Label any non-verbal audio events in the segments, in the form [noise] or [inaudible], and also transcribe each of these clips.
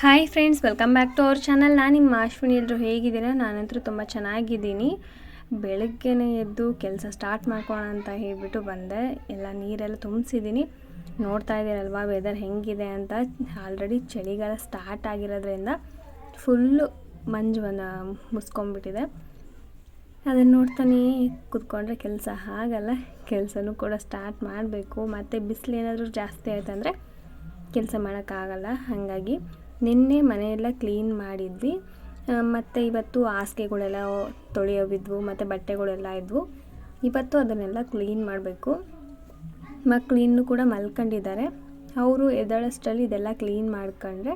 Hi friends welcome back to our channel ನಾನು ನಿಮ್ಮ ಅಶ್ವಿನಿ ಎಲ್ಲರೂ ಹೇಗಿದ್ದೀರಾ? ನಾನಂತೂ ತುಂಬ ಚೆನ್ನಾಗಿದ್ದೀನಿ. ಬೆಳಗ್ಗೆನೇ ಎದ್ದು ಕೆಲಸ ಸ್ಟಾರ್ಟ್ ಮಾಡ್ಕೋಣ ಅಂತ ಹೇಳಿಬಿಟ್ಟು ಬಂದೆ. ಎಲ್ಲ ನೀರೆಲ್ಲ ತುಂಬಿಸಿದ್ದೀನಿ. ನೋಡ್ತಾ ಇದ್ದೀರಲ್ವಾ ವೆದರ್ ಹೆಂಗಿದೆ ಅಂತ? ಆಲ್ರೆಡಿ ಚಳಿಗಾಲ ಸ್ಟಾರ್ಟ್ ಆಗಿರೋದ್ರಿಂದ ಫುಲ್ಲು ಮಂಜು ಬಂದ ಮುಸ್ಕೊಂಬಿಟ್ಟಿದೆ. ಅದನ್ನು ನೋಡ್ತಾನೆ ಕೂತ್ಕೊಂಡ್ರೆ ಕೆಲಸ ಆಗಲ್ಲ. ಕೆಲಸನೂ ಕೂಡ ಸ್ಟಾರ್ಟ್ ಮಾಡಬೇಕು. ಮತ್ತು ಬಿಸಿಲು ಏನಾದರೂ ಜಾಸ್ತಿ ಆಯ್ತಂದರೆ ಕೆಲಸ ಮಾಡೋಕ್ಕಾಗಲ್ಲ. ಹಾಗಾಗಿ ನಿನ್ನೆ ಮನೆಯೆಲ್ಲ ಕ್ಲೀನ್ ಮಾಡಿದ್ವಿ. ಮತ್ತು ಇವತ್ತು ಹಾಸಿಗೆಗಳೆಲ್ಲ ತೊಳೆಯೋವಿದ್ವು ಮತ್ತು ಬಟ್ಟೆಗಳೆಲ್ಲ ಇದ್ವು. ಇವತ್ತು ಅದನ್ನೆಲ್ಲ ಕ್ಲೀನ್ ಮಾಡಬೇಕು. ಮಕ್ಕಳು ಇನ್ನೂ ಕೂಡ ಮಲ್ಕೊಂಡಿದ್ದಾರೆ. ಅವರು ಎದಳಷ್ಟಲ್ಲಿ ಇದೆಲ್ಲ ಕ್ಲೀನ್ ಮಾಡ್ಕೊಂಡ್ರೆ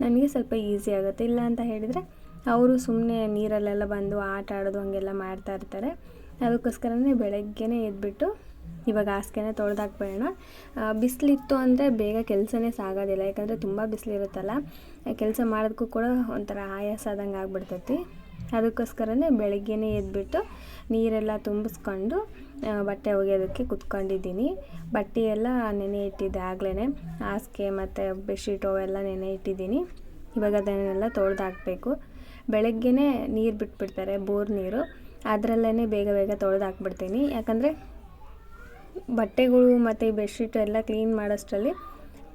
ನನಗೆ ಸ್ವಲ್ಪ ಈಸಿ ಆಗುತ್ತೆ. ಇಲ್ಲ ಅಂತ ಹೇಳಿದರೆ ಅವರು ಸುಮ್ಮನೆ ನೀರಲ್ಲೆಲ್ಲ ಬಂದು ಆಟ ಆಡೋದು ಹಾಗೆಲ್ಲ ಮಾಡ್ತಾ ಇರ್ತಾರೆ. ಅದಕ್ಕೋಸ್ಕರನೇ ಬೆಳಗ್ಗೆನೇ ಎದ್ಬಿಟ್ಟು ಇವಾಗ ಹಾಸಿಗೆನ ತೊಳೆದಾಕ್ಬಿಡೋಣ. ಬಿಸಿಲಿತ್ತು ಅಂದರೆ ಬೇಗ ಕೆಲಸನೇ ಸಾಗೋದಿಲ್ಲ, ಯಾಕಂದರೆ ತುಂಬ ಬಿಸಿಲಿರುತ್ತಲ್ಲ. ಕೆಲಸ ಮಾಡೋದಕ್ಕೂ ಕೂಡ ಒಂಥರ ಆಯಾಸ ಆದಂಗೆ ಆಗ್ಬಿಡ್ತೈತಿ. ಅದಕ್ಕೋಸ್ಕರನೇ ಬೆಳಗ್ಗೆನೇ ಎದ್ಬಿಟ್ಟು ನೀರೆಲ್ಲ ತುಂಬಿಸ್ಕೊಂಡು ಬಟ್ಟೆ ಒಗೆಯೋದಕ್ಕೆ ಕುತ್ಕೊಂಡಿದ್ದೀನಿ. ಬಟ್ಟೆ ಎಲ್ಲ ನೆನೆ ಇಟ್ಟಿದ್ದೆ ಆಗ್ಲೇ ಹಾಸಿಗೆ ಮತ್ತು ಬೆಡ್ಶೀಟು ಅವೆಲ್ಲ ನೆನೆ ಇಟ್ಟಿದ್ದೀನಿ. ಇವಾಗ ಅದನ್ನೆಲ್ಲ ತೊಳೆದಾಕಬೇಕು. ಬೆಳಗ್ಗೆನೇ ನೀರು ಬಿಟ್ಬಿಡ್ತಾರೆ ಬೋರ್ ನೀರು. ಅದರಲ್ಲೇ ಬೇಗ ಬೇಗ ತೊಳೆದಾಕ್ಬಿಡ್ತೀನಿ. ಯಾಕಂದರೆ ಬಟ್ಟೆಗಳು ಮತ್ತು ಬೆಡ್ಶೀಟ್ ಎಲ್ಲ ಕ್ಲೀನ್ ಮಾಡೋಷ್ಟರಲ್ಲಿ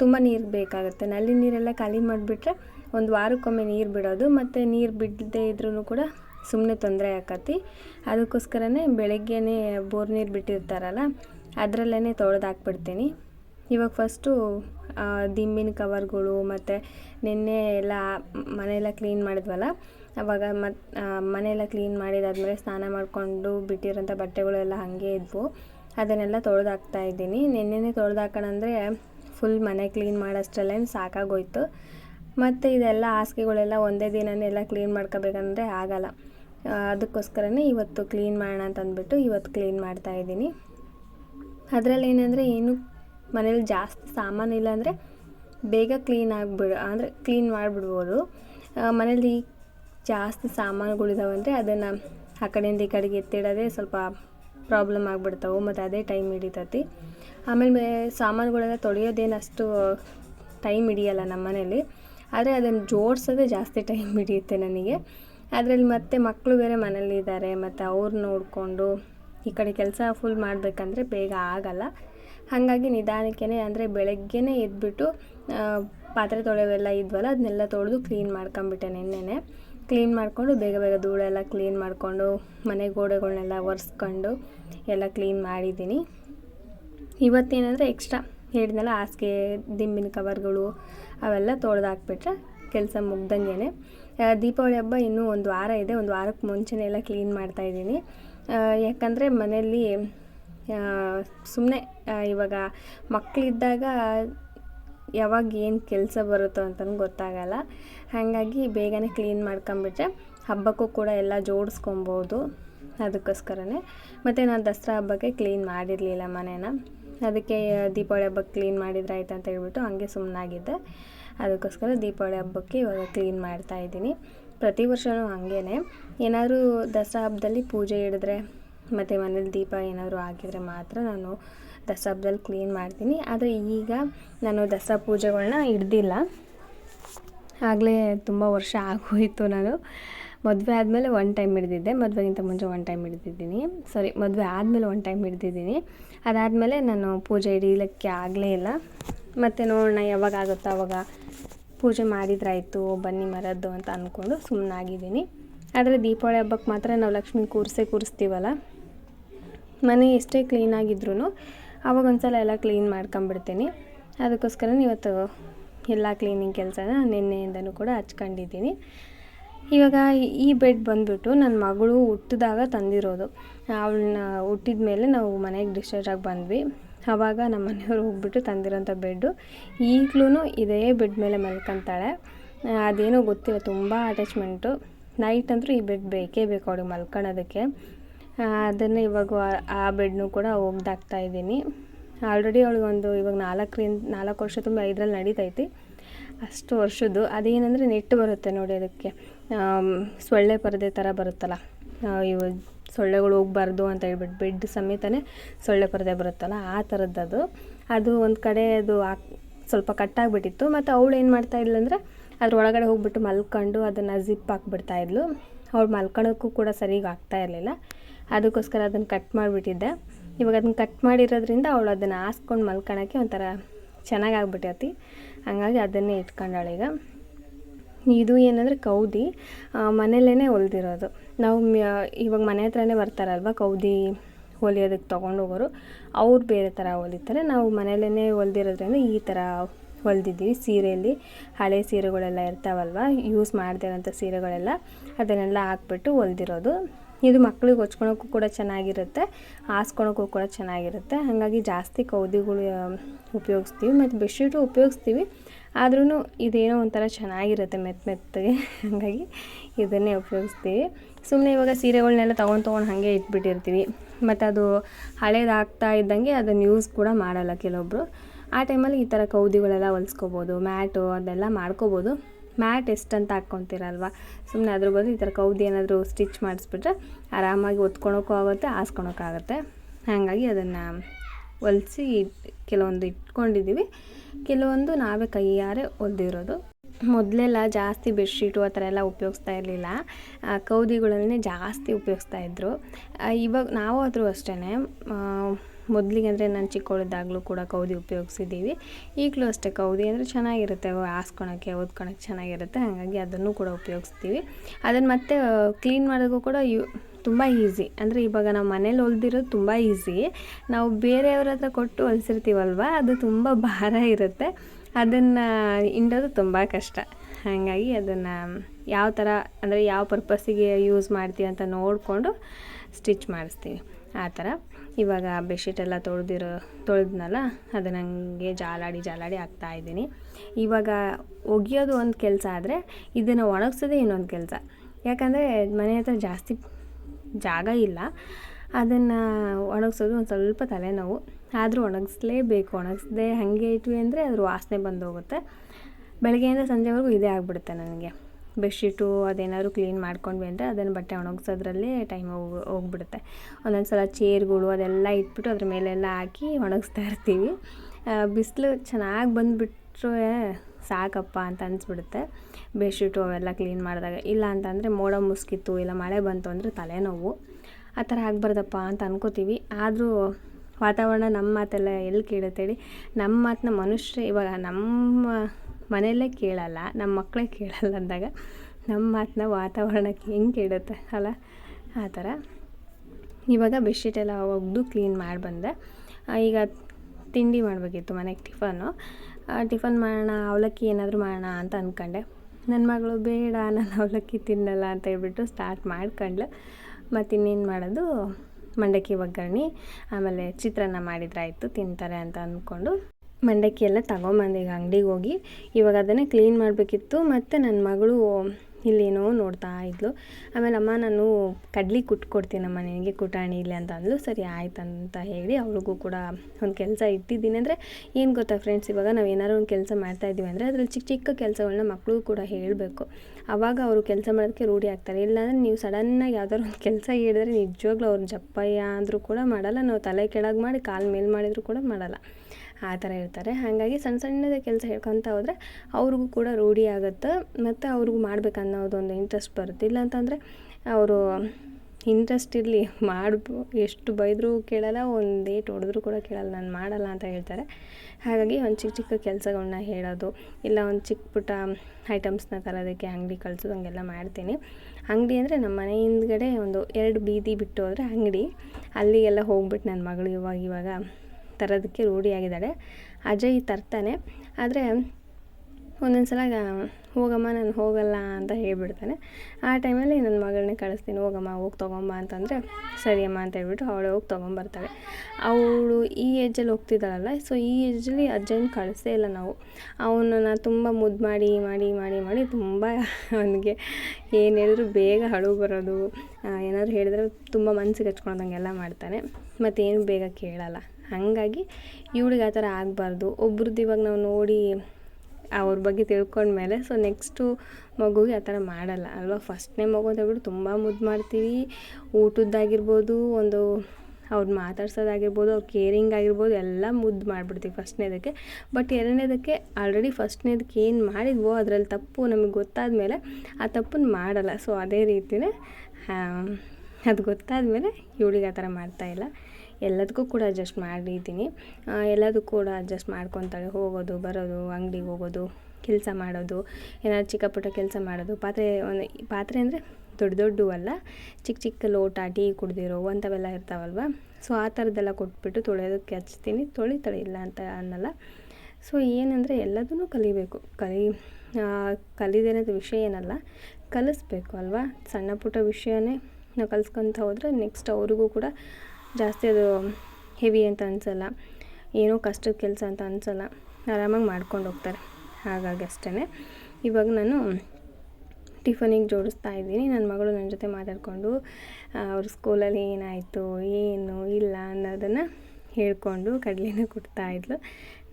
ತುಂಬ ನೀರು ಬೇಕಾಗುತ್ತೆ. ನಲ್ಲಿ ನೀರೆಲ್ಲ ಖಾಲಿ ಮಾಡಿಬಿಟ್ರೆ ಒಂದು ವಾರಕ್ಕೊಮ್ಮೆ ನೀರು ಬಿಡೋದು. ಮತ್ತು ನೀರು ಬಿಡದೇ ಇದ್ರೂ ಕೂಡ ಸುಮ್ಮನೆ ತೊಂದರೆ ಆಕತಿ. ಅದಕ್ಕೋಸ್ಕರನೇ ಬೆಳಗ್ಗೆನೇ ಬೋರ್ ನೀರು ಬಿಟ್ಟಿರ್ತಾರಲ್ಲ ಅದರಲ್ಲೇ ತೊಳೆದು ಹಾಕ್ಬಿಡ್ತೀನಿ. ಇವಾಗ ಫಸ್ಟು ದಿಂಬಿನ ಕವರ್ಗಳು ಮತ್ತು ನಿನ್ನೆ ಎಲ್ಲ ಮನೆಯೆಲ್ಲ ಕ್ಲೀನ್ ಮಾಡಿದ್ವಲ್ಲ, ಅವಾಗ ಮತ್ತು ಮನೆಯೆಲ್ಲ ಕ್ಲೀನ್ ಮಾಡಿದಾದ್ಮೇಲೆ ಸ್ನಾನ ಮಾಡಿಕೊಂಡು ಬಿಟ್ಟಿರೋಂಥ ಬಟ್ಟೆಗಳೆಲ್ಲ ಹಾಗೆ ಇದ್ವು. ಅದನ್ನೆಲ್ಲ ತೊಳೆದಾಕ್ತಾ ಇದ್ದೀನಿ. ನಿನ್ನೆನೇ ತೊಳೆದಾಕೋಣಂದರೆ ಫುಲ್ ಮನೆ ಕ್ಲೀನ್ ಮಾಡೋಷ್ಟರಲ್ಲೇ ಸಾಕಾಗೋಯ್ತು. ಮತ್ತು ಇದೆಲ್ಲ ಹಾಸಿಗೆಗಳೆಲ್ಲ ಒಂದೇ ದಿನನೆಲ್ಲ ಕ್ಲೀನ್ ಮಾಡ್ಕೋಬೇಕಂದ್ರೆ ಆಗಲ್ಲ. ಅದಕ್ಕೋಸ್ಕರನೇ ಇವತ್ತು ಕ್ಲೀನ್ ಮಾಡೋಣ ಅಂತ ಅಂದ್ಬಿಟ್ಟು ಇವತ್ತು ಕ್ಲೀನ್ ಮಾಡ್ತಾ ಇದ್ದೀನಿ. ಅದರಲ್ಲಿ ಏನಂದರೆ ಏನು ಮನೇಲಿ ಜಾಸ್ತಿ ಸಾಮಾನು ಇಲ್ಲ ಅಂದರೆ ಬೇಗ ಕ್ಲೀನ್ ಆಗಿಬಿಡು, ಅಂದರೆ ಕ್ಲೀನ್ ಮಾಡಿಬಿಡ್ಬೋದು. ಮನೇಲಿ ಜಾಸ್ತಿ ಸಾಮಾನುಗಳಿದಾವೆ ಅಂದರೆ ಅದನ್ನು ಆ ಕಡೆಯಿಂದ ಈ ಕಡೆಗೆ ಎತ್ತಿಡೋದೇ ಸ್ವಲ್ಪ ಪ್ರಾಬ್ಲಮ್ ಆಗಿಬಿಡ್ತಾವೆ ಮತ್ತು ಅದೇ ಟೈಮ್ ಹಿಡಿತತಿ. ಆಮೇಲೆ ಸಾಮಾನುಗಳೆಲ್ಲ ತೊಳೆಯೋದೇನು ಅಷ್ಟು ಟೈಮ್ ಹಿಡಿಯಲ್ಲ ನಮ್ಮ ಮನೇಲಿ. ಆದರೆ ಅದನ್ನು ಜೋಡಿಸೋದೇ ಜಾಸ್ತಿ ಟೈಮ್ ಹಿಡಿಯುತ್ತೆ ನನಗೆ. ಅದರಲ್ಲಿ ಮತ್ತೆ ಮಕ್ಕಳು ಬೇರೆ ಮನೇಲಿ ಇದ್ದಾರೆ ಮತ್ತು ಅವ್ರು ನೋಡಿಕೊಂಡು ಈ ಕಡೆ ಕೆಲಸ ಫುಲ್ ಮಾಡಬೇಕಂದ್ರೆ ಬೇಗ ಆಗಲ್ಲ. ಹಾಗಾಗಿ ನಿಧಾನಕ್ಕೆ ಅಂದರೆ ಬೆಳಗ್ಗೆನೇ ಎದ್ಬಿಟ್ಟು ಪಾತ್ರೆ ತೊಳೆವೆಲ್ಲ ಇದ್ವಲ್ಲ ಅದನ್ನೆಲ್ಲ ತೊಳೆದು ಕ್ಲೀನ್ ಮಾಡ್ಕೊಂಬಿಟ್ಟೆ ನಿನ್ನೆನೆ. ಕ್ಲೀನ್ ಮಾಡಿಕೊಂಡು ಬೇಗ ಬೇಗ ಧೂಳೆಲ್ಲ ಕ್ಲೀನ್ ಮಾಡಿಕೊಂಡು ಮನೆ ಗೋಡೆಗಳನ್ನೆಲ್ಲ ಒರೆಸ್ಕೊಂಡು ಎಲ್ಲ ಕ್ಲೀನ್ ಮಾಡಿದ್ದೀನಿ. ಇವತ್ತೇನಂದರೆ ಎಕ್ಸ್ಟ್ರಾ ಹೇಳಿದ್ನಲ್ಲ ಹಾಸಿಗೆ ದಿಂಬಿನ ಕವರ್ಗಳು ಅವೆಲ್ಲ ತೊಳೆದು ಹಾಕ್ಬಿಟ್ರೆ ಕೆಲಸ ಮುಗ್ದಂಗೆ ದೀಪಾವಳಿ ಹಬ್ಬ ಇನ್ನೂ ಒಂದು ವಾರ ಇದೆ, ಒಂದು ವಾರಕ್ಕೆ ಮುಂಚೆನೇ ಎಲ್ಲ ಕ್ಲೀನ್ ಮಾಡ್ತಾಯಿದ್ದೀನಿ ಯಾಕಂದರೆ ಮನೆಯಲ್ಲಿ ಸುಮ್ಮನೆ ಇವಾಗ ಮಕ್ಕಳಿದ್ದಾಗ ಯಾವಾಗ ಏನು ಕೆಲಸ ಬರುತ್ತೋ ಅಂತಲೂ ಗೊತ್ತಾಗಲ್ಲ. ಹಾಗಾಗಿ ಬೇಗನೆ ಕ್ಲೀನ್ ಮಾಡ್ಕೊಂಬಿಟ್ರೆ ಹಬ್ಬಕ್ಕೂ ಕೂಡ ಎಲ್ಲ ಜೋಡಿಸ್ಕೊಬೋದು ಅದಕ್ಕೋಸ್ಕರನೇ. ಮತ್ತು ನಾನು ದಸರಾ ಹಬ್ಬಕ್ಕೆ ಕ್ಲೀನ್ ಮಾಡಿರಲಿಲ್ಲ ಮನೇನ. ಅದಕ್ಕೆ ದೀಪಾವಳಿ ಹಬ್ಬಕ್ಕೆ ಕ್ಲೀನ್ ಮಾಡಿದ್ರೆ ಆಯ್ತು ಅಂತ ಹೇಳ್ಬಿಟ್ಟು ಹಂಗೆ ಸುಮ್ಮನಾಗಿದ್ದೆ ಅದಕ್ಕೋಸ್ಕರ ದೀಪಾವಳಿ ಹಬ್ಬಕ್ಕೆ ಇವಾಗ ಕ್ಲೀನ್ ಮಾಡ್ತಾ ಇದ್ದೀನಿ. ಪ್ರತಿ ವರ್ಷವೂ ಹಂಗೇನೆ. ಏನಾದರೂ ದಸರಾ ಹಬ್ಬದಲ್ಲಿ ಪೂಜೆ ಹಿಡಿದ್ರೆ ಮತ್ತು ಮನೇಲಿ ದೀಪ ಏನಾದರೂ ಹಾಕಿದರೆ ಮಾತ್ರ ನಾನು ದಸರಾ ಹಬ್ಬದಲ್ಲಿ ಕ್ಲೀನ್ ಮಾಡ್ತೀನಿ. ಆದರೆ ಈಗ ನಾನು ದಸರಾ ಪೂಜೆಗಳನ್ನ ಹಿಡ್ದಿಲ್ಲ ಆಗಲೇ ತುಂಬ ವರ್ಷ ಆಗೋಯಿತು ನಾನು. ಮದುವೆ ಆದಮೇಲೆ ಒನ್ ಟೈಮ್ ಹಿಡ್ದಿದ್ದೆ ಮದುವೆಗಿಂತ ಮುಂಚೆ ಒನ್ ಟೈಮ್ ಹಿಡ್ದಿದ್ದೀನಿ ಸಾರಿ ಮದುವೆ ಆದಮೇಲೆ ಒನ್ ಟೈಮ್ ಹಿಡ್ದಿದ್ದೀನಿ ಅದಾದಮೇಲೆ ನಾನು ಪೂಜೆ ಹಿಡೀಲಿಕ್ಕೆ ಆಗಲೇ ಇಲ್ಲ. ಮತ್ತು ನೋಡೋಣ, ಯಾವಾಗ ಆಗುತ್ತೋ ಆವಾಗ ಪೂಜೆ ಮಾಡಿದ್ರಾಯಿತು, ಬನ್ನಿ ಮರದ್ದು ಅಂತ ಅಂದ್ಕೊಂಡು ಸುಮ್ಮನಾಗಿದ್ದೀನಿ ಆದರೆ ದೀಪಾವಳಿ ಹಬ್ಬಕ್ಕೆ ಮಾತ್ರ ನಾವು ಲಕ್ಷ್ಮಿ ಕೂರಿಸೇ ಕೂರಿಸ್ತೀವಲ್ಲ? ಮನೆ ಎಷ್ಟೇ ಕ್ಲೀನಾಗಿದ್ರೂ ಅವಾಗ ಒಂದು ಸಲ ಎಲ್ಲ ಕ್ಲೀನ್ ಮಾಡ್ಕೊಂಬಿಡ್ತೀನಿ. ಅದಕ್ಕೋಸ್ಕರ ಇವತ್ತು ಎಲ್ಲ ಕ್ಲೀನಿಂಗ್ ಕೆಲಸನ ನಿನ್ನೆಯಿಂದನೂ ಕೂಡ ಹಚ್ಕೊಂಡಿದ್ದೀನಿ. ಇವಾಗ ಈ ಬೆಡ್ ಬಂದುಬಿಟ್ಟು ನನ್ನ ಮಗಳು ಹುಟ್ಟಿದಾಗ ತಂದಿರೋದು. ಅವಳನ್ನ ಹುಟ್ಟಿದ ಮೇಲೆ ನಾವು ಮನೆಗೆ ಡಿಸ್ಚಾರ್ಜ್ ಆಗಿ ಬಂದ್ವಿ. ಆವಾಗ ನಮ್ಮ ಮನೆಯವ್ರು ಹೋಗ್ಬಿಟ್ಟು ತಂದಿರೋಂಥ ಬೆಡ್ಡು ಈಗಲೂ ಇದೇ ಬೆಡ್ ಮೇಲೆ ಮಲ್ಕೊತಾಳೆ. ಅದೇನೋ ಗೊತ್ತಿಲ್ಲ, ತುಂಬ ಅಟ್ಯಾಚ್ಮೆಂಟು ನೈಟ್ ಅಂತೂ ಈ ಬೆಡ್ ಬೇಕೇ ಬೇಕು ಅವಳಿಗೆ ಮಲ್ಕೊಳ್ಳೋದಕ್ಕೆ ಅದನ್ನು ಇವಾಗ ಆ ಬೆಡ್ನು ಕೂಡ ಒಗ್ದಾಕ್ತಾ ಇದ್ದೀನಿ. ಆಲ್ರೆಡಿ ಅವಳಿಗೊಂದು ಇವಾಗ ನಾಲ್ಕರಿಂದ, ನಾಲ್ಕು ವರ್ಷ ತುಂಬ ಐದರಲ್ಲಿ ನಡೀತೈತಿ. ಅಷ್ಟು ವರ್ಷದ್ದು. ಅದೇನಂದರೆ ನೆಟ್ಟು ಬರುತ್ತೆ ನೋಡಿ ಅದಕ್ಕೆ. ಸೊಳ್ಳೆ ಪರದೆ ಥರ ಬರುತ್ತಲ್ಲ. ಇವು ಸೊಳ್ಳೆಗಳು ಹೋಗ್ಬಾರ್ದು ಅಂತ ಹೇಳ್ಬಿಟ್ಟು ಬೆಡ್ ಸಮೇತನೇ ಸೊಳ್ಳೆ ಪರದೆ ಬರುತ್ತಲ್ಲ, ಆ ಥರದ್ದು ಅದು ಒಂದು ಕಡೆ ಅದು ಸ್ವಲ್ಪ ಕಟ್ಟಾಗಿಬಿಟ್ಟಿತ್ತು. ಮತ್ತು ಅವಳು ಏನು ಮಾಡ್ತಾ ಇದ್ಲಂದರೆ ಅದ್ರ ಒಳಗಡೆ ಹೋಗ್ಬಿಟ್ಟು ಮಲ್ಕೊಂಡು ಅದನ್ನು ಜಿಪ್ ಹಾಕ್ಬಿಡ್ತಾ ಇದ್ಲು. ಅವಳು ಮಲ್ಕೊಳೋಕ್ಕೂ ಕೂಡ ಸರಿಯಾಗಿ ಆಗ್ತಾ ಇರಲಿಲ್ಲ. ಅದಕ್ಕೋಸ್ಕರ ಅದನ್ನು ಕಟ್ ಮಾಡಿಬಿಟ್ಟಿದ್ದೆ. ಇವಾಗ ಅದನ್ನು ಕಟ್ ಮಾಡಿರೋದ್ರಿಂದ ಅವಳು ಅದನ್ನು ಹಾಸ್ಕೊಂಡು ಮಲ್ಕೊಳಕ್ಕೆ ಒಂಥರ ಚೆನ್ನಾಗಾಗ್ಬಿಟ್ಟೈತಿ. ಹಂಗಾಗಿ ಅದನ್ನೇ ಇಟ್ಕೊಂಡಾಳೆ ಈಗ. ಇದು ಏನಂದರೆ ಕೌದಿ. ಮನೆಯಲ್ಲೇ ಹೊಲ್ದಿರೋದು. ನಾವು ಇವಾಗ ಮನೆ ಹತ್ರನೇ ಬರ್ತಾರಲ್ವ ಕೌದಿ ಹೊಲಿಯೋದಕ್ಕೆ ತೊಗೊಂಡೋಗೋರು, ಅವ್ರು ಬೇರೆ ಥರ ಹೊಲಿತಾರೆ. ನಾವು ಮನೆಯಲ್ಲೇ ಹೊಲ್ದಿರೋದ್ರಿಂದ ಈ ಥರ ಹೊಲ್ದಿದ್ದೀವಿ. ಸೀರೆಯಲ್ಲಿ ಹಳೆ ಸೀರೆಗಳೆಲ್ಲ ಇರ್ತಾವಲ್ವ ಯೂಸ್ ಮಾಡ್ದಿರೋಂಥ ಸೀರೆಗಳೆಲ್ಲ, ಅದನ್ನೆಲ್ಲ ಹಾಕ್ಬಿಟ್ಟು ಹೊಲ್ದಿರೋದು. ಇದು ಮಕ್ಳಿಗೆ ಹೊಚ್ಕೊಳೋಕ್ಕೂ ಕೂಡ ಚೆನ್ನಾಗಿರುತ್ತೆ, ಹಾಸ್ಕೊಳೋಕ್ಕೂ ಕೂಡ ಚೆನ್ನಾಗಿರುತ್ತೆ. ಹಾಗಾಗಿ ಜಾಸ್ತಿ ಕೌದಿಗಳು ಉಪಯೋಗಿಸ್ತೀವಿ. ಮತ್ತು ಬೆಡ್ಶೀಟು ಉಪಯೋಗಿಸ್ತೀವಿ. ಆದ್ರೂ ಇದೇನೋ ಒಂಥರ ಚೆನ್ನಾಗಿರುತ್ತೆ ಮೆತ್ತ ಮೆತ್ತಗೆ. [laughs] ಹಾಗಾಗಿ ಇದನ್ನೇ ಉಪಯೋಗಿಸ್ತೀವಿ. ಸುಮ್ಮನೆ ಇವಾಗ ಸೀರೆಗಳನ್ನೆಲ್ಲ ತೊಗೊಂಡು ತೊಗೊಂಡು ಹಾಗೆ ಇಟ್ಬಿಟ್ಟಿರ್ತೀವಿ. ಮತ್ತು ಅದು ಹಳೇದಾಗ್ತಾ ಇದ್ದಂಗೆ ಅದನ್ನು ಯೂಸ್ ಕೂಡ ಮಾಡಲ್ಲ ಕೆಲವೊಬ್ಬರು ಆ ಟೈಮಲ್ಲಿ ಈ ಥರ ಕೌದಿಗಳೆಲ್ಲ ಹೊಲಿಸ್ಕೋಬೋದು, ಮ್ಯಾಟು ಅದೆಲ್ಲ ಮಾಡ್ಕೋಬೋದು. ಮ್ಯಾಟ್ ಎಷ್ಟಂತ ಹಾಕ್ಕೊತೀರಲ್ವ? ಸುಮ್ಮನೆ ಅದ್ರ ಬದಲು ಈ ಥರ ಕೌದಿ ಏನಾದರೂ ಸ್ಟಿಚ್ ಮಾಡಿಸ್ಬಿಟ್ರೆ ಆರಾಮಾಗಿ ಒತ್ಕೊಳೋಕ್ಕೂ ಆಗುತ್ತೆ ಹಾಸ್ಕೊಳೋಕ್ಕಾಗುತ್ತೆ ಹಾಗಾಗಿ ಅದನ್ನು ಹೊಲಿಸಿ ಕೆಲವೊಂದು ಇಟ್ಕೊಂಡಿದ್ದೀವಿ. ಕೆಲವೊಂದು ನಾವೇ ಕೈಯಾರೆ ಹೊಲ್ದಿರೋದು ಮೊದಲೆಲ್ಲ ಜಾಸ್ತಿ ಬೆಡ್ಶೀಟು ಆ ಥರ ಎಲ್ಲ ಉಪಯೋಗಿಸ್ತಾ ಇರಲಿಲ್ಲ. ಕೌದಿಗಳನ್ನೇ ಜಾಸ್ತಿ ಉಪಯೋಗಿಸ್ತಾ ಇದ್ದರು ಇವಾಗ ನಾವು ಆದರೂ ಅಷ್ಟೇ ಮೊದಲಿಗೆ ಅಂದರೆ ನಾನು ಚಿಕ್ಕವಳಿದ್ದಾಗಲೂ ಕೂಡ ಕೌದಿ ಉಪಯೋಗಿಸಿದ್ದೀವಿ. ಈಗಲೂ ಅಷ್ಟೇ ಕೌದಿ ಅಂದರೆ ಚೆನ್ನಾಗಿರುತ್ತೆ ಹಾಸ್ಕೊಳಕ್ಕೆ ಓದ್ಕೊಳಕ್ಕೆ ಚೆನ್ನಾಗಿರುತ್ತೆ, ಹಾಗಾಗಿ ಅದನ್ನು ಕೂಡ ಉಪಯೋಗಿಸ್ತೀವಿ. ಅದನ್ನು ಮತ್ತೆ ಕ್ಲೀನ್ ಮಾಡೋಕ್ಕೂ ಕೂಡ ಯು, ತುಂಬ ಈಸಿ ಅಂದರೆ ಇವಾಗ ನಾವು ಮನೇಲಿ ಹೊಲ್ದಿರೋದು ತುಂಬ ಈಸಿ ನಾವು ಬೇರೆಯವ್ರ ಹತ್ರ ಕೊಟ್ಟು ಹೊಲಿಸಿರ್ತೀವಲ್ವ, ಅದು ತುಂಬ ಭಾರ ಇರುತ್ತೆ. ಅದನ್ನು ಹಿಂಡೋದು ತುಂಬ ಕಷ್ಟ. ಹಾಗಾಗಿ ಅದನ್ನು ಯಾವ ಥರ ಅಂದರೆ ಯಾವ ಪರ್ಪಸ್ಸಿಗೆ ಯೂಸ್ ಮಾಡ್ತೀವಿ ಅಂತ ನೋಡಿಕೊಂಡು ಸ್ಟಿಚ್ ಮಾಡಿಸ್ತೀವಿ. ಆ ಥರ ಇವಾಗ ಬೆಡ್ಶೀಟ್ ಎಲ್ಲ ತೊಳೆದಿರೋ, ತೊಳೆದ್ನಲ್ಲ ಅದು ನನಗೆ ಜಾಲಾಡಿ ಜಾಲಾಡಿ ಆಗ್ತಾ ಇದ್ದೀನಿ. ಇವಾಗ ಒಗೆಯೋದು ಒಂದು ಕೆಲಸ ಆದರೆ ಇದನ್ನು ಒಣಗಿಸೋದೇ ಇನ್ನೊಂದು ಕೆಲಸ. ಯಾಕಂದರೆ ಮನೆ ಹತ್ರ ಜಾಸ್ತಿ ಜಾಗ ಇಲ್ಲ. ಅದನ್ನು ಒಣಗಿಸೋದು ಒಂದು ಸ್ವಲ್ಪ ತಲೆನೋವು. ಆದರೂ ಒಣಗಿಸ್ಲೇಬೇಕು. ಒಣಗಿಸ್ದೆ ಹಾಗೆ ಇಟ್ವಿ ಅಂದರೆ ಅದ್ರ ವಾಸನೆ ಬಂದು ಹೋಗುತ್ತೆ ಬೆಳಗ್ಗೆಯಿಂದ ಸಂಜೆವರೆಗೂ ಇದೇ ಆಗಿಬಿಡುತ್ತೆ ನನಗೆ. ಬೆಡ್ಶೀಟು ಅದೇನಾದ್ರು ಕ್ಲೀನ್ ಮಾಡ್ಕೊಂಡ್ವಿ ಅಂದರೆ ಅದನ್ನು ಬಟ್ಟೆ ಒಣಗಿಸೋದ್ರಲ್ಲಿ ಟೈಮ್ ಹೋಗಿ, ಹೋಗ್ಬಿಡುತ್ತೆ. ಒಂದೊಂದು ಸಲ ಚೇರ್ಗಳು ಅದೆಲ್ಲ ಇಟ್ಬಿಟ್ಟು ಅದ್ರ ಮೇಲೆಲ್ಲ ಹಾಕಿ ಒಣಗಿಸ್ತಾ ಇರ್ತೀವಿ. ಬಿಸಿಲು ಚೆನ್ನಾಗಿ ಬಂದುಬಿಟ್ರೆ ಸಾಕಪ್ಪ ಅಂತ ಅನಿಸ್ಬಿಡುತ್ತೆ. ಬೆಡ್ಶೀಟು ಅವೆಲ್ಲ ಕ್ಲೀನ್ ಮಾಡಿದಾಗ. ಇಲ್ಲ ಅಂತಂದರೆ ಮೋಡ ಮುಸ್ಕಿತ್ತು, ಇಲ್ಲ ಮಳೆ ಬಂತು ಅಂದರೆ ತಲೆನೋವು. ಆ ಥರ ಆಗಬಾರ್ದಪ್ಪ ಅಂತ ಅನ್ಕೋತೀವಿ. ಆದರೂ ವಾತಾವರಣ ನಮ್ಮ ಮಾತೆಲ್ಲ ಎಲ್ಲಿ ಕೇಳುತ್ತೇಳಿ ನಮ್ಮ ಮಾತನ್ನ ಮನುಷ್ಯ ಇವಾಗ ನಮ್ಮ ಮನೆಯಲ್ಲೇ ಕೇಳಲ್ಲ, ನಮ್ಮ ಮಕ್ಕಳೇ ಕೇಳಲ್ಲ ಅಂದಾಗ ನಮ್ಮ ಮಾತನ್ನ ವಾತಾವರಣಕ್ಕೆ ಹೆಂಗೆ ಕೇಳುತ್ತೆ ಅಲ್ಲ? ಆ ಥರ. ಇವಾಗ ಬೆಡ್ಶೀಟ್ ಎಲ್ಲ ಒಗೆದು ಕ್ಲೀನ್ ಮಾಡಿ ಬಂದೆ. ಈಗ ತಿಂಡಿ ಮಾಡಬೇಕಿತ್ತು ಮನೆಗೆ ಟಿಫನ್ನು. ಟಿಫನ್ ಮಾಡೋಣ, ಅವಲಕ್ಕಿ ಏನಾದರೂ ಮಾಡೋಣ ಅಂತ ಅಂದ್ಕೊಂಡೆ ನನ್ನ ಮಗಳು, ಬೇಡ, ನಾನು ಅವಲಕ್ಕಿ ತಿನ್ನಲ್ಲ ಅಂತ ಹೇಳ್ಬಿಟ್ಟು ಸ್ಟಾರ್ಟ್ ಮಾಡ್ಕೊಂಡ್ಲು ಮತ್ತು ಇನ್ನೇನು ಮಾಡೋದು? ಮಂಡಕ್ಕಿ ಒಗ್ಗರಣೆ, ಆಮೇಲೆ ಚಿತ್ರಾನ್ನ ಮಾಡಿದ್ರಾಯಿತು ತಿಂತಾರೆ ಅಂತ ಅಂದ್ಕೊಂಡು. ಮಂಡಕ್ಕಿ ಎಲ್ಲ ತಗೊಂಬಂದೆ ಈಗ ಅಂಗಡಿಗೆ ಹೋಗಿ. ಇವಾಗ ಅದನ್ನೇ ಕ್ಲೀನ್ ಮಾಡಬೇಕಿತ್ತು. ಮತ್ತು ನನ್ನ ಮಗಳು ಇಲ್ಲೇನೋ ನೋಡ್ತಾ ಇದ್ಲು. ಆಮೇಲೆ ಅಮ್ಮ, ನಾನು ಕಡ್ಲಿ ಕುಟ್ಕೊಡ್ತೀನಮ್ಮ ನಿನಗೆ ಕುಟಾಣಿ ಇಲ್ಲ ಅಂತ ಅಂದ್ಲು ಸರಿ, ಆಯ್ತು ಅಂತ ಹೇಳಿ ಅವ್ರಿಗೂ ಕೂಡ ಒಂದು ಕೆಲಸ ಇಟ್ಟಿದ್ದೀನಿ. ಅಂದರೆ ಏನು ಗೊತ್ತಾ ಫ್ರೆಂಡ್ಸ್ ಇವಾಗ ನಾವು ಏನಾದ್ರು ಒಂದು ಕೆಲಸ ಮಾಡ್ತಾ ಇದ್ದೀವಿ ಅಂದರೆ ಅದ್ರಲ್ಲಿ ಚಿಕ್ಕ ಚಿಕ್ಕ ಕೆಲಸಗಳನ್ನ ಮಕ್ಕಳು ಕೂಡ ಹೇಳಬೇಕು. ಆವಾಗ ಅವರು ಕೆಲಸ ಮಾಡೋದಕ್ಕೆ ರೂಢಿ ಆಗ್ತಾರೆ. ಇಲ್ಲಾಂದರೆ ನೀವು ಸಡನ್ನಾಗಿ ಯಾವ್ದಾದ್ರು ಒಂದು ಕೆಲಸ ಹೇಳಿದ್ರೆ ನಿಜವಾಗ್ಲೂ ಅವ್ರನ್ನ ಜಪ್ಪಯ್ಯ ಅಂದರೂ ಕೂಡ ಮಾಡಲ್ಲ. ನಾವು ತಲೆ ಕೆಳಗೆ ಮಾಡಿ, ಕಾಲು ಮೇಲೆ ಮಾಡಿದರೂ ಕೂಡ ಮಾಡಲ್ಲ. ಆ ಥರ ಇರ್ತಾರೆ ಹಾಗಾಗಿ ಸಣ್ಣ ಸಣ್ಣದೇ ಕೆಲಸ ಹೇಳ್ಕೊತ ಹೋದರೆ ಅವ್ರಿಗೂ ಕೂಡ ರೂಢಿ ಆಗುತ್ತೆ. ಮತ್ತು ಅವ್ರಿಗೂ ಮಾಡ್ಬೇಕನ್ನೋದೊಂದು ಇಂಟ್ರೆಸ್ಟ್ ಬರುತ್ತೆ. ಇಲ್ಲ ಅಂತಂದರೆ ಅವರು ಇಂಟ್ರೆಸ್ಟ್ ಇರಲಿ ಮಾಡ್ಬೋ, ಎಷ್ಟು ಬೈದರೂ ಕೇಳಲ್ಲ, ಒಂದು ಏಟು ಹೊಡೆದ್ರೂ ಕೂಡ ಕೇಳಲ್ಲ, ನಾನು ಮಾಡಲ್ಲ ಅಂತ ಹೇಳ್ತಾರೆ. ಹಾಗಾಗಿ ಒಂದು ಚಿಕ್ಕ ಚಿಕ್ಕ ಕೆಲಸಗಳನ್ನ ಹೇಳೋದು, ಇಲ್ಲ ಒಂದು ಚಿಕ್ಕ ಪುಟ್ಟ ಐಟಮ್ಸ್ನ ತರೋದಕ್ಕೆ ಅಂಗಡಿ ಕಳಿಸೋದು, ಹಂಗೆಲ್ಲ ಮಾಡ್ತೀನಿ. ಅಂಗಡಿ ಅಂದರೆ ನಮ್ಮ ಮನೆ ಹಿಂದ್ಗಡೆ ಒಂದು ಎರಡು ಬೀದಿ ಬಿಟ್ಟು ಹೋದರೆ ಅಂಗಡಿ, ಅಲ್ಲಿಗೆಲ್ಲ ಹೋಗ್ಬಿಟ್ಟು ನನ್ನ ಮಗಳು ಇವಾಗ ಇವಾಗ ತರೋದಕ್ಕೆ ರೂಢಿಯಾಗಿದ್ದಾಳೆ ಅಜಯ್ ತರ್ತಾನೆ. ಆದರೆ ಒಂದೊಂದು ಸಲ ಹೋಗಮ್ಮ, ನಾನು ಹೋಗಲ್ಲ ಅಂತ ಹೇಳಿಬಿಡ್ತಾನೆ. ಆ ಟೈಮಲ್ಲಿ ನನ್ನ ಮಗಳನ್ನ ಕಳಿಸ್ತೀನಿ. ಹೋಗಮ್ಮ, ಹೋಗಿ ತೊಗೊಂಬ ಅಂತಂದರೆ ಸರಿ ಅಮ್ಮ ಅಂತ ಹೇಳ್ಬಿಟ್ಟು ಅವಳು ಹೋಗಿ ತೊಗೊಂಬರ್ತಾಳೆ. ಅವಳು ಈ ಏಜಲ್ಲಿ ಹೋಗ್ತಿದ್ದಾಳಲ್ಲ ಸೊ ಈ ಏಜಲ್ಲಿ ಅಜ್ಜನ ಕಳಿಸೇ ಇಲ್ಲ ನಾವು. ಅವನನ್ನು ತುಂಬ ಮುದ್ದು ಮಾಡಿ ಮಾಡಿ ಮಾಡಿ ಮಾಡಿ ತುಂಬ ಅವನಿಗೆ ಏನು ಹೇಳಿದ್ರು ಬೇಗ ಹಳು ಬರೋದು ಏನಾದ್ರು ಹೇಳಿದ್ರೆ ತುಂಬ ಮನಸ್ಸಿಗೆ ಹಚ್ಕೊಳೋದಂಗೆಲ್ಲ ಮಾಡ್ತಾನೆ. ಮತ್ತೇನು ಬೇಗ ಕೇಳಲ್ಲ. ಹಾಗಾಗಿ ಇವ್ಳಿಗೆ ಆ ಥರ ಆಗಬಾರ್ದು. ಒಬ್ರದ್ದು ಇವಾಗ ನಾವು ನೋಡಿ ಅವ್ರ ಬಗ್ಗೆ ತಿಳ್ಕೊಂಡ್ಮೇಲೆ ಸೊ ನೆಕ್ಸ್ಟು ಮಗುಗೆ ಆ ಥರ ಮಾಡಲ್ಲ ಅಲ್ವಾ? ಫಸ್ಟ್ನೇ ಮಗು ಅಂತ ಹೇಳ್ಬಿಟ್ಟು ತುಂಬ ಮುದ್ದು ಮಾಡ್ತೀವಿ. ಊಟದ್ದಾಗಿರ್ಬೋದು, ಒಂದು ಅವ್ರು ಮಾತಾಡ್ಸೋದಾಗಿರ್ಬೋದು, ಅವ್ರು ಕೇರಿಂಗ್ ಆಗಿರ್ಬೋದು, ಎಲ್ಲ ಮುದ್ದು ಮಾಡಿಬಿಡ್ತೀವಿ ಫಸ್ಟ್ನೇದಕ್ಕೆ ಬಟ್ ಎರಡನೇದಕ್ಕೆ ಆಲ್ರೆಡಿ ಫಸ್ಟ್ನೇದಕ್ಕೆ ಏನು ಮಾಡಿದ್ವೋ, ಅದರಲ್ಲಿ ತಪ್ಪು ನಮಗೆ ಗೊತ್ತಾದ ಮೇಲೆ ಆ ತಪ್ಪನ್ನು ಮಾಡಲ್ಲ. ಸೊ ಅದೇ ರೀತಿಯೇ ಅದು ಗೊತ್ತಾದಮೇಲೆ ಇವಳಿಗೆ ಆ ಥರ ಮಾಡ್ತಾಯಿಲ್ಲ ಎಲ್ಲದಕ್ಕೂ ಕೂಡ ಅಡ್ಜಸ್ಟ್ ಮಾಡಿದ್ದೀನಿ. ಎಲ್ಲದಕ್ಕೂ ಕೂಡ ಅಡ್ಜಸ್ಟ್ ಮಾಡ್ಕೊತಾಳೆ. ಹೋಗೋದು, ಬರೋದು, ಅಂಗಡಿಗೆ ಹೋಗೋದು, ಕೆಲಸ ಮಾಡೋದು, ಏನಾದ್ರು ಚಿಕ್ಕ ಪುಟ್ಟ ಕೆಲಸ ಮಾಡೋದು. ಪಾತ್ರೆ ಒಂದು, ಪಾತ್ರೆ ಅಂದರೆ ದೊಡ್ಡ ದೊಡ್ಡವು ಅಲ್ಲ ಚಿಕ್ಕ ಚಿಕ್ಕ ಲೋಟ, ಟೀ ಕುಡ್ದಿರೋ ಅಂಥವೆಲ್ಲ ಇರ್ತಾವಲ್ವ? ಸೊ ಆ ಥರದ್ದೆಲ್ಲ ಕೊಟ್ಬಿಟ್ಟು ತೊಳೆಯೋದಕ್ಕೆ ಹಚ್ತೀನಿ. ತೊಳಿತಾಳೆ ಇಲ್ಲ ಅಂತ ಅನ್ನಲ್ಲ. ಸೊ ಏನಂದರೆ ಎಲ್ಲದನ್ನು ಕಲಿಬೇಕು. ಕಲಿ ಕಲಿದೇನದು ವಿಷಯ ಏನಲ್ಲ. ಕಲಿಸ್ಬೇಕು ಅಲ್ವಾ? ಸಣ್ಣ ಪುಟ್ಟ ವಿಷಯನೇ ನಾವು ಕಲ್ಸ್ಕೊತ ಹೋದರೆ ನೆಕ್ಸ್ಟ್ ಅವ್ರಿಗೂ ಕೂಡ ಜಾಸ್ತಿ ಅದು ಹೆವಿ ಅಂತ ಅನಿಸಲ್ಲ. ಏನೋ ಕಷ್ಟದ ಕೆಲಸ ಅಂತ ಅನಿಸಲ್ಲ. ಆರಾಮಾಗಿ ಮಾಡ್ಕೊಂಡು ಹೋಗ್ತಾರೆ. ಹಾಗಾಗಿ ಅಷ್ಟೇ ಇವಾಗ ನಾನು ಟಿಫನಿಗೆ ಜೋಡಿಸ್ತಾ ಇದ್ದೀನಿ. ನನ್ನ ಮಗಳು ನನ್ನ ಜೊತೆ ಮಾತಾಡಿಕೊಂಡು ಅವ್ರ ಸ್ಕೂಲಲ್ಲಿ ಏನಾಯಿತು, ಏನು ಇಲ್ಲ ಅನ್ನೋದನ್ನು ಹೇಳ್ಕೊಂಡು ಕಡಲೆನ ಇದ್ಲು.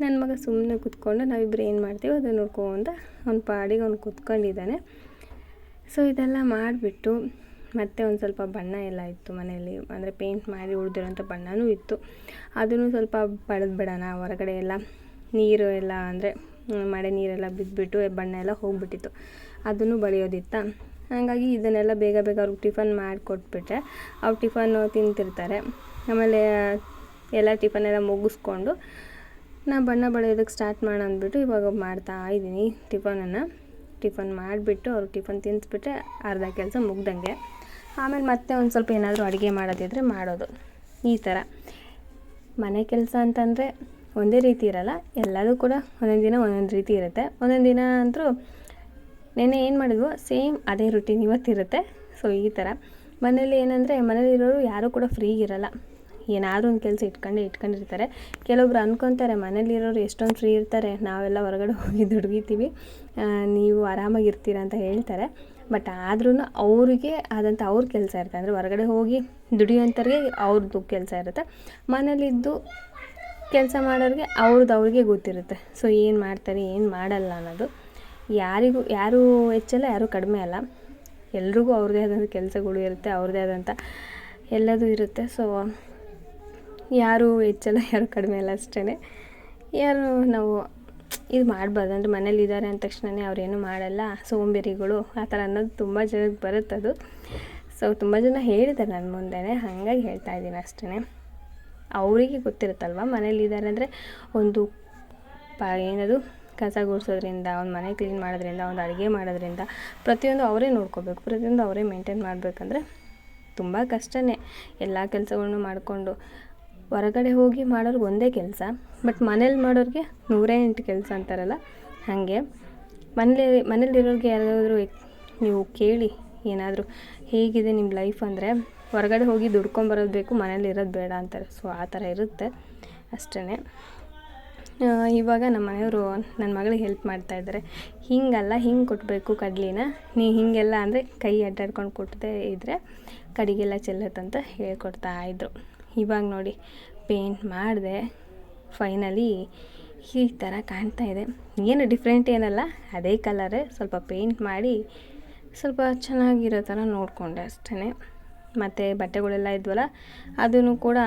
ನನ್ನ ಮಗ ಸುಮ್ಮನೆ ಕೂತ್ಕೊಂಡು ನಾವಿಬ್ಬರು ಏನು ಮಾಡ್ತೀವಿ ಅದನ್ನು ನೋಡ್ಕೊಂತ ಅವ್ನ ಪಾಡಿಗೆ ಅವ್ನು ಕೂತ್ಕೊಂಡಿದ್ದಾನೆ. ಸೊ ಇದೆಲ್ಲ ಮಾಡಿಬಿಟ್ಟು ಮತ್ತು ಒಂದು ಸ್ವಲ್ಪ ಬಣ್ಣ ಎಲ್ಲ ಇತ್ತು ಮನೆಯಲ್ಲಿ. ಅಂದರೆ ಪೇಂಟ್ ಮಾಡಿ ಉಳಿದಿರೋಂಥ ಬಣ್ಣವೂ ಇತ್ತು. ಅದನ್ನು ಸ್ವಲ್ಪ ಬಳ್ದು ಬಿಡೋಣ. ಹೊರಗಡೆ ಎಲ್ಲ ನೀರು ಎಲ್ಲ ಅಂದರೆ ಮಳೆ ನೀರೆಲ್ಲ ಬಿದ್ದುಬಿಟ್ಟು ಬಣ್ಣ ಎಲ್ಲ ಹೋಗಿಬಿಟ್ಟಿತ್ತು. ಅದನ್ನು ಬಳಿಯೋದಿತ್ತ? ಹಾಗಾಗಿ ಇದನ್ನೆಲ್ಲ ಬೇಗ ಬೇಗ ಅವ್ರಿಗೆ ಟಿಫನ್ ಮಾಡಿಕೊಟ್ಬಿಟ್ರೆ, ಅವ್ರು ಟಿಫನ್ನು ತಿಂತಿರ್ತಾರೆ. ಆಮೇಲೆ, ಎಲ್ಲ ಟಿಫನ್ ಎಲ್ಲ ಮುಗಿಸ್ಕೊಂಡು ನಾ ಬಣ್ಣ ಬಳಿಯೋದಕ್ಕೆ ಸ್ಟಾರ್ಟ್ ಮಾಡೋಣ ಅಂದ್ಬಿಟ್ಟು ಇವಾಗ ಮಾಡ್ತಾ ಇದ್ದೀನಿ ಟಿಫನನ್ನು. ಟಿಫನ್ ಮಾಡಿಬಿಟ್ಟು ಅವ್ರು ಟಿಫನ್ ತಿನ್ನಿಸ್ಬಿಟ್ರೆ ಅರ್ಧ ಕೆಲಸ ಮುಗ್ದಂಗೆ. ಆಮೇಲೆ ಮತ್ತೆ ಒಂದು ಸ್ವಲ್ಪ ಏನಾದರೂ ಅಡುಗೆ ಮಾಡೋದಿದ್ರೆ ಮಾಡೋದು. ಈ ಥರ ಮನೆ ಕೆಲಸ ಅಂತಂದರೆ ಒಂದೇ ರೀತಿ ಇರಲ್ಲ, ಎಲ್ಲದೂ ಕೂಡ ಒಂದೊಂದು ದಿನ ಒಂದೊಂದು ರೀತಿ ಇರುತ್ತೆ. ಒಂದೊಂದು ದಿನ ಅಂತೂ ನೆನ್ನೆ ಏನು ಮಾಡಿದ್ವೋ, ಸೇಮ್ ಅದೇ ರುಟೀನ್ ಇವತ್ತಿರುತ್ತೆ ಸೊ ಈ ಥರ ಮನೇಲಿ ಏನಂದರೆ ಮನೇಲಿರೋರು ಯಾರೂ ಕೂಡ ಫ್ರೀ ಇರಲ್ಲ. ಏನಾದರೂ ಒಂದು ಕೆಲಸ ಇಟ್ಕೊಂಡೇ ಇಟ್ಕೊಂಡಿರ್ತಾರೆ. ಕೆಲವೊಬ್ರು ಅಂದ್ಕೊತಾರೆ ಮನೇಲಿರೋರು ಎಷ್ಟೊಂದು ಫ್ರೀ ಇರ್ತಾರೆ, ನಾವೆಲ್ಲ ಹೊರಗಡೆ ಹೋಗಿ ದುಡ್ಗಿತೀವಿ ನೀವು ಆರಾಮಾಗಿರ್ತೀರ ಅಂತ ಹೇಳ್ತಾರೆ. ಬಟ್ ಆದ್ರೂ ಅವ್ರಿಗೆ ಆದಂಥ ಅವ್ರ ಕೆಲಸ ಇರುತ್ತೆ. ಅಂದರೆ ಹೊರಗಡೆ ಹೋಗಿ ದುಡಿಯೋಂಥವ್ರಿಗೆ ಅವ್ರದ್ದು ಕೆಲಸ ಇರುತ್ತೆ. ಮನೇಲಿದ್ದು ಕೆಲಸ ಮಾಡೋರಿಗೆ ಅವ್ರದ್ದು ಅವ್ರಿಗೆ ಗೊತ್ತಿರುತ್ತೆ. ಸೊ ಏನು ಮಾಡ್ತಾರೆ, ಏನು ಮಾಡಲ್ಲ ಅನ್ನೋದು. ಯಾರಿಗೂ, ಯಾರೂ ಹೆಚ್ಚಲ್ಲ, ಯಾರೂ ಕಡಿಮೆ ಅಲ್ಲ. ಎಲ್ರಿಗೂ ಅವ್ರದ್ದೇ ಆದಂಥ ಕೆಲಸಗಳು ಇರುತ್ತೆ, ಅವ್ರದ್ದೇ ಆದಂಥ ಎಲ್ಲದೂ ಇರುತ್ತೆ. ಸೊ ಯಾರೂ ಹೆಚ್ಚಲ್ಲ, ಯಾರು ಕಡಿಮೆ ಅಲ್ಲ ಅಷ್ಟೇ ಯಾರು ನಾವು ಇದು ಮಾಡಬಾರ್ದು. ಅಂದರೆ ಮನೇಲಿದ್ದಾರೆ ಅಂದ ತಕ್ಷಣವೇ ಅವ್ರೇನು ಮಾಡಲ್ಲ. ಸೋಂಬೇರಿಗಳು ಆ ಥರ ಅನ್ನೋದು ತುಂಬ ಜನಕ್ಕೆ ಅದು. ಸೊ ತುಂಬ ಜನ ಹೇಳಿದ್ದಾರೆ ನನ್ನ ಮುಂದೆನೇ. ಹಾಗಾಗಿ ಹೇಳ್ತಾ ಇದ್ದೀನಿ ಅಷ್ಟೇ ಅವರಿಗೆ ಗೊತ್ತಿರುತ್ತಲ್ವ ಮನೇಲಿದ್ದಾರೆ ಅಂದರೆ ಒಂದು ಪ ಏನದು ಕಸ ಗುಡಿಸೋದ್ರಿಂದ, ಒಂದು ಮನೆ ಕ್ಲೀನ್ ಮಾಡೋದ್ರಿಂದ, ಒಂದು ಅಡುಗೆ ಮಾಡೋದ್ರಿಂದ ಪ್ರತಿಯೊಂದು ಅವರೇ ನೋಡ್ಕೋಬೇಕು. ಪ್ರತಿಯೊಂದು ಅವರೇ ಮೇಂಟೈನ್ ಮಾಡಬೇಕಂದ್ರೆ ತುಂಬ ಕಷ್ಟನೇ. ಎಲ್ಲ ಕೆಲಸಗಳ್ನು ಮಾಡಿಕೊಂಡು ಹೊರಗಡೆ ಹೋಗಿ ಮಾಡೋರ್ಗೆ ಒಂದೇ ಕೆಲಸ, ಬಟ್ ಮನೇಲಿ ಮಾಡೋರಿಗೆ ನೂರೇ ಎಂಟು ಕೆಲಸ ಅಂತಾರಲ್ಲ, ಹಾಗೆ. ಮನೇಲಿ, ಮನೇಲಿರೋರಿಗೆ ಯಾರಾದರೂ ನೀವು ಕೇಳಿ ಏನಾದರೂ, ಹೇಗಿದೆ ನಿಮ್ಮ ಲೈಫ್ ಅಂದರೆ, ಹೊರಗಡೆ ಹೋಗಿ ದುಡ್ಕೊಂಬರೋದು ಬೇಕು ಮನೇಲಿ ಇರೋದು ಬೇಡ ಅಂತಾರೆ. ಸೊ, ಆ ಥರ ಇರುತ್ತೆ ಅಷ್ಟೇ ಇವಾಗ ನಮ್ಮ ಮನೆಯವರು ನನ್ನ ಮಗಳಿಗೆ ಹೆಲ್ಪ್ ಮಾಡ್ತಾಯಿದ್ದಾರೆ ಹಿಂಗಲ್ಲ, ಹಿಂಗೆ ಕೊಟ್ಟಬೇಕು ಕಡ್ಲಿನ. ನೀ ಹೀಗೆಲ್ಲ ಅಂದರೆ ಕೈ ಅಡ್ಡಾಡ್ಕೊಂಡು ಕೊಟ್ಟದೇ ಇದ್ದರೆ ಕಡಿಗೆಲ್ಲ ಚೆಲ್ಲತ್ತಂತ ಹೇಳ್ಕೊಡ್ತಾ ಇದ್ರು. ಇವಾಗ ನೋಡಿ ಪೇಂಟ್ ಮಾಡಿದೆ ಫೈನಲಿ ಈ ಥರ ಕಾಣ್ತಾ ಇದೆ. ಏನು ಡಿಫ್ರೆಂಟ್ ಏನಲ್ಲ, ಅದೇ ಕಲರೇ ಸ್ವಲ್ಪ ಪೇಂಟ್ ಮಾಡಿ, ಸ್ವಲ್ಪ ಚೆನ್ನಾಗಿರೋ ಥರ ನೋಡಿಕೊಂಡೆ ಅಷ್ಟೇ ಮತ್ತು ಬಟ್ಟೆಗಳೆಲ್ಲ ಇದ್ವಲ್ಲ, ಅದನ್ನು ಕೂಡ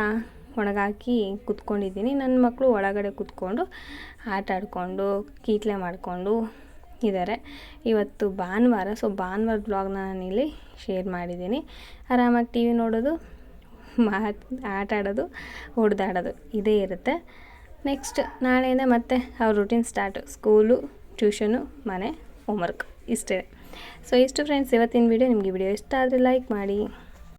ಒಣಗಾಕಿ ಕುತ್ಕೊಂಡಿದ್ದೀನಿ. ನನ್ನ ಮಕ್ಕಳು ಒಳಗಡೆ ಕುತ್ಕೊಂಡು ಆಟ ಆಡಿಕೊಂಡು, ಕೀಟ್ಲೆ ಮಾಡಿಕೊಂಡು ಇದ್ದಾರೆ ಇವತ್ತು ಭಾನುವಾರ ಸೊ ಭಾನುವಾರ ಬ್ಲಾಗ್ನ ನಾನಿಲ್ಲಿ ಶೇರ್ ಮಾಡಿದ್ದೀನಿ. ಆರಾಮಾಗಿ ಟಿ ವಿ ನೋಡೋದು. ಮಾತು ಆಟ ಆಡೋದು ಹೊಡೆದಾಡೋದು ಇದೇ ಇರುತ್ತೆ. ನೆಕ್ಸ್ಟ್ ನಾಳೆಯಿಂದ ಮತ್ತೆ ಅವ್ರ ರುಟೀನ್ ಸ್ಟಾರ್ಟು ಸ್ಕೂಲು ಟ್ಯೂಷನು ಮನೆ ಹೋಮ್ವರ್ಕ್ ಇಷ್ಟೇ ಸೊ ಇಷ್ಟು ಫ್ರೆಂಡ್ಸ್ ಇವತ್ತಿನ ವೀಡಿಯೋ ನಿಮಗೆ ವಿಡಿಯೋ ಇಷ್ಟ ಆದರೆ ಲೈಕ್ ಮಾಡಿ.